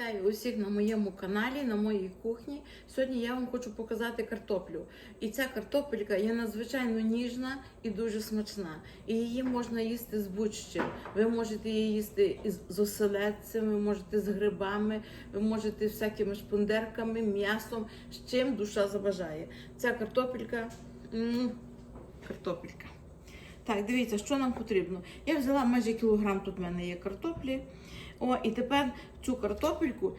Вітаю усіх на моєму каналі, на моїй кухні. Сьогодні я вам хочу показати картоплю. І ця картопелька є надзвичайно ніжна і дуже смачна. І її можна їсти з будь-чим. Ви можете її їсти з оселедцем, ви можете з грибами, ви можете всякими шпундерками, м'ясом, з чим душа забажає. Ця картопелька. картопелька. Так, дивіться, що нам потрібно. Я взяла майже кілограм, тут в мене є картоплі. О, і тепер цю картопельку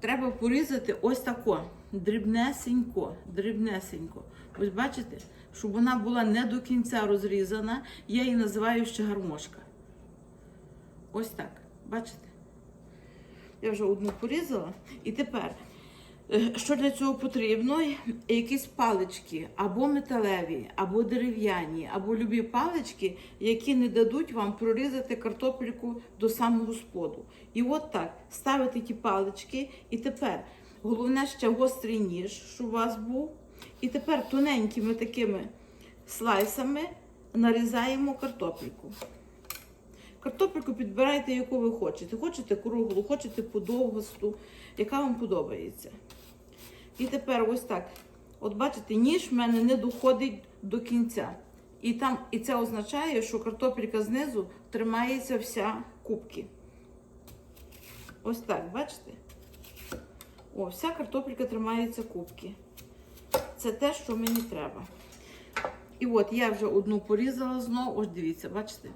треба порізати ось тако. Дрібнесенько, дрібнесенько. Ось бачите, щоб вона була не до кінця розрізана, я її називаю ще гармошка. Ось так. Бачите? Я вже одну порізала. І тепер, що для цього потрібно? Якісь палички, або металеві, або дерев'яні, або любі палички, які не дадуть вам прорізати картопельку до самого споду. І от так ставите ті палички, і тепер головне ще гострий ніж, щоб у вас був. І тепер тоненькими такими слайсами нарізаємо картопельку. Картопельку підбирайте, яку ви хочете. Хочете круглу, хочете подовгосту, яка вам подобається. І тепер ось так. От бачите, ніж в мене не доходить до кінця. І, там, і це означає, що картопелька знизу тримається вся кубки. Ось так, бачите? О, вся картопелька тримається кубки. Це те, що мені треба. І от я вже одну порізала знову. Ось дивіться, бачите?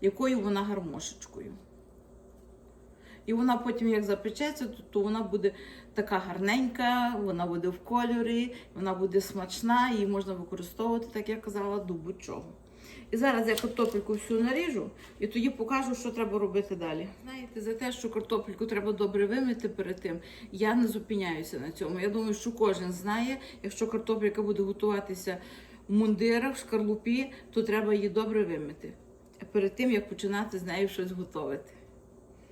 Якою вона гармошечкою. І вона потім, як запечеться, то, вона буде така гарненька, вона буде в кольорі, вона буде смачна, її можна використовувати, так як я казала, до будь-чого. І зараз я картопельку всю наріжу і тоді покажу, що треба робити далі. Знаєте, за те, що картопельку треба добре вимити перед тим, я не зупиняюся на цьому. Я думаю, що кожен знає, якщо картопелька буде готуватися в мундирах, в шкарлупі, то треба її добре вимити перед тим, як починати з нею щось готувати.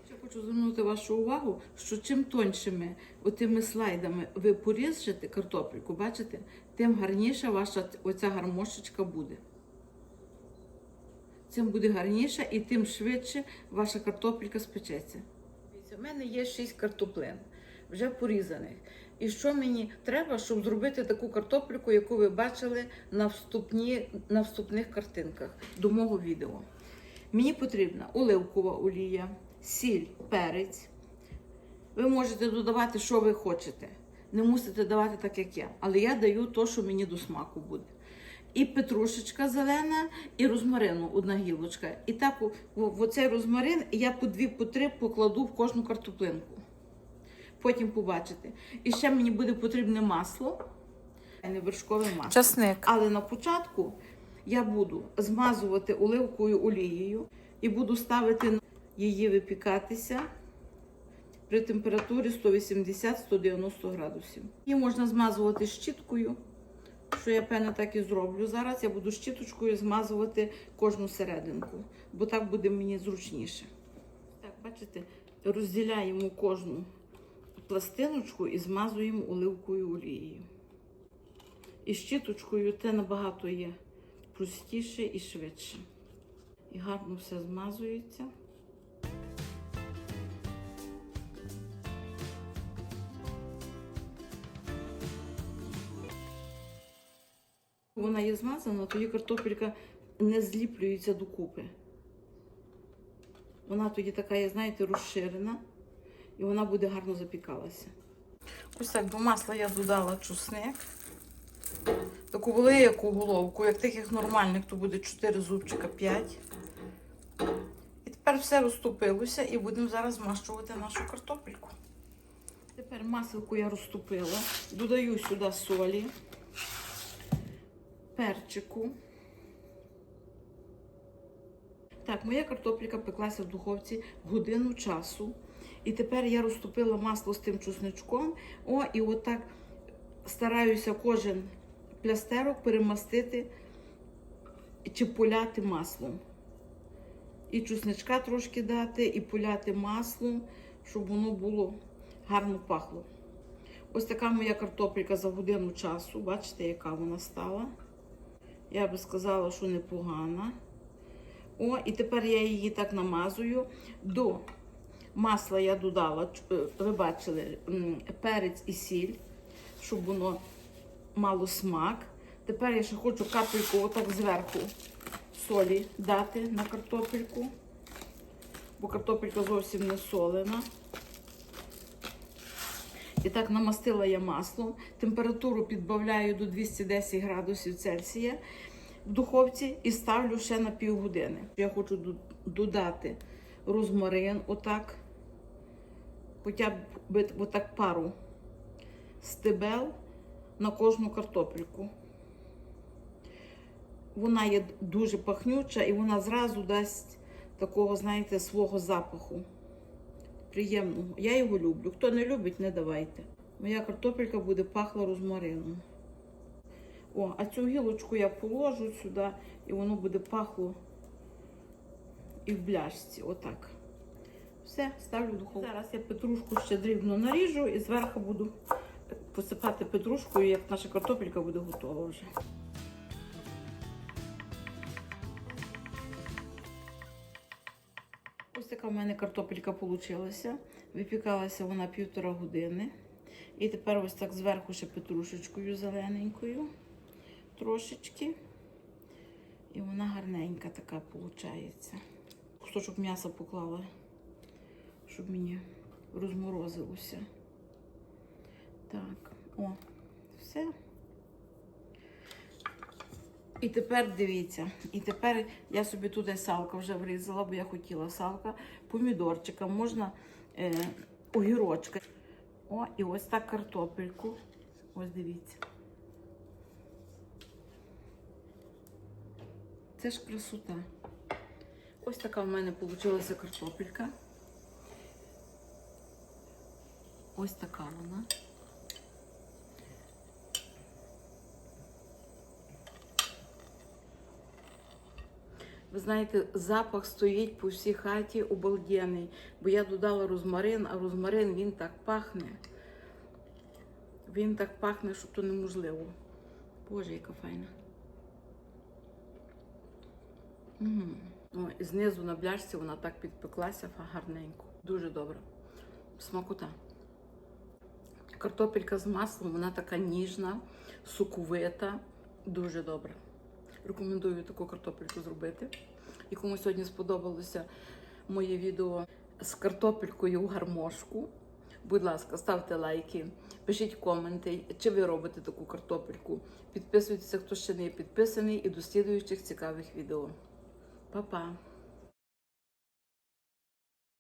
Ще хочу звернути вашу увагу, що чим тоншими отими слайдами ви поріжете картопельку, бачите, тим гарніша ваша оця гармошечка буде. Цим буде гарніше і тим швидше ваша картопелька спечеться. В мене є 6 картоплин, вже порізаних. І що мені треба, щоб зробити таку картопельку, яку ви бачили на, вступні, на вступних картинках до мого відео? Мені потрібна оливкова олія, сіль, перець. Ви можете додавати, що ви хочете. Не мусите давати так, як я. Але я даю то, що мені до смаку буде. І петрушечка зелена, і розмарину одна гілочка. І так в оцей розмарин я по дві, по три покладу в кожну картоплинку. Потім побачите. І ще мені буде потрібне масло, не вершкове масло. Часник. Але на початку я буду змазувати оливковою олією і буду ставити її випікатися при температурі 180-190 градусів. Її можна змазувати щіткою, що я певне так і зроблю. Зараз я буду щіточкою змазувати кожну серединку, бо так буде мені зручніше. Так, бачите, розділяємо кожну пластиночку і змазуємо оливковою олією. І щіточкою те набагато є простіше і швидше. І гарно все змазується. Вона є змазана, тоді картопелька не зліплюється докупи. Вона тоді така, є, знаєте, розширена, і вона буде гарно запікалася. Ось так до масла я додала чусник. Таку велику головку, як таких нормальних, то буде 4 зубчика 5. І тепер все розтопилося і будемо зараз змащувати нашу картопельку. Тепер маселку я розтопила, додаю сюди солі, перчику. Так, моя картопелька пеклася в духовці годину часу. І тепер я розтопила масло з тим чесничком. О, і отак стараюся кожен плястерок перемастити чи поляти маслом. І чесничка трошки дати, і поляти маслом, щоб воно було гарно пахло. Ось така моя картопелька за годину часу. Бачите, яка вона стала. Я би сказала, що непогана. О, і тепер я її так намазую до Масла я додала, е, ви бачили, перець і сіль, щоб воно мало смак. Тепер я ще хочу капельку отак зверху солі дати на картопельку, бо картопелька зовсім не солена. І так намастила я маслом. Температуру підбавляю до 210 градусів Цельсія в духовці і ставлю ще на півгодини. Я хочу додати розмарин, отак, хоча б отак пару стебел на кожну картопельку. Вона є дуже пахнюча і вона зразу дасть такого, знаєте, свого запаху. Приємного. Я його люблю. Хто не любить, не давайте. Моя картопелька буде пахла розмарином. О, а цю гілочку я положу сюди, і воно буде пахло і в бляшці. Отак. Все, ставлю духовку. Зараз я петрушку ще дрібно наріжу і зверху буду посипати петрушкою, як наша картопелька буде готова вже. Ось така в мене картопелька вийшла. Випікалася вона півтора години. І тепер ось так зверху ще петрушечкою зелененькою трошечки. І вона гарненька така виходить. Кусочок м'яса поклала, щоб мені розморозилося. Так, о, все. І тепер дивіться, і тепер я собі туди салка вже врізала, бо я хотіла салка, помідорчика, можна е, огірочка. О, і ось так картопельку. Ось дивіться. Це ж красота. Ось така в мене вийшла картопелька. Ось така вона. Ви знаєте, запах стоїть по всій хаті обалденний, бо я додала розмарин, а розмарин він так пахне. Він так пахне, що то неможливо. Боже, яка файна. М. О, знизу на бляшці вона так підпеклася гарненько. Дуже добре. Смакота. Картопелька з маслом, вона така ніжна, соковита, дуже добра. Рекомендую таку картопельку зробити. І кому сьогодні сподобалося моє відео з картопелькою в гармошку. Будь ласка, ставте лайки, пишіть коменти, чи ви робите таку картопельку. Підписуйтеся, хто ще не є підписаний, і до слідуючих цікавих відео. Па-па!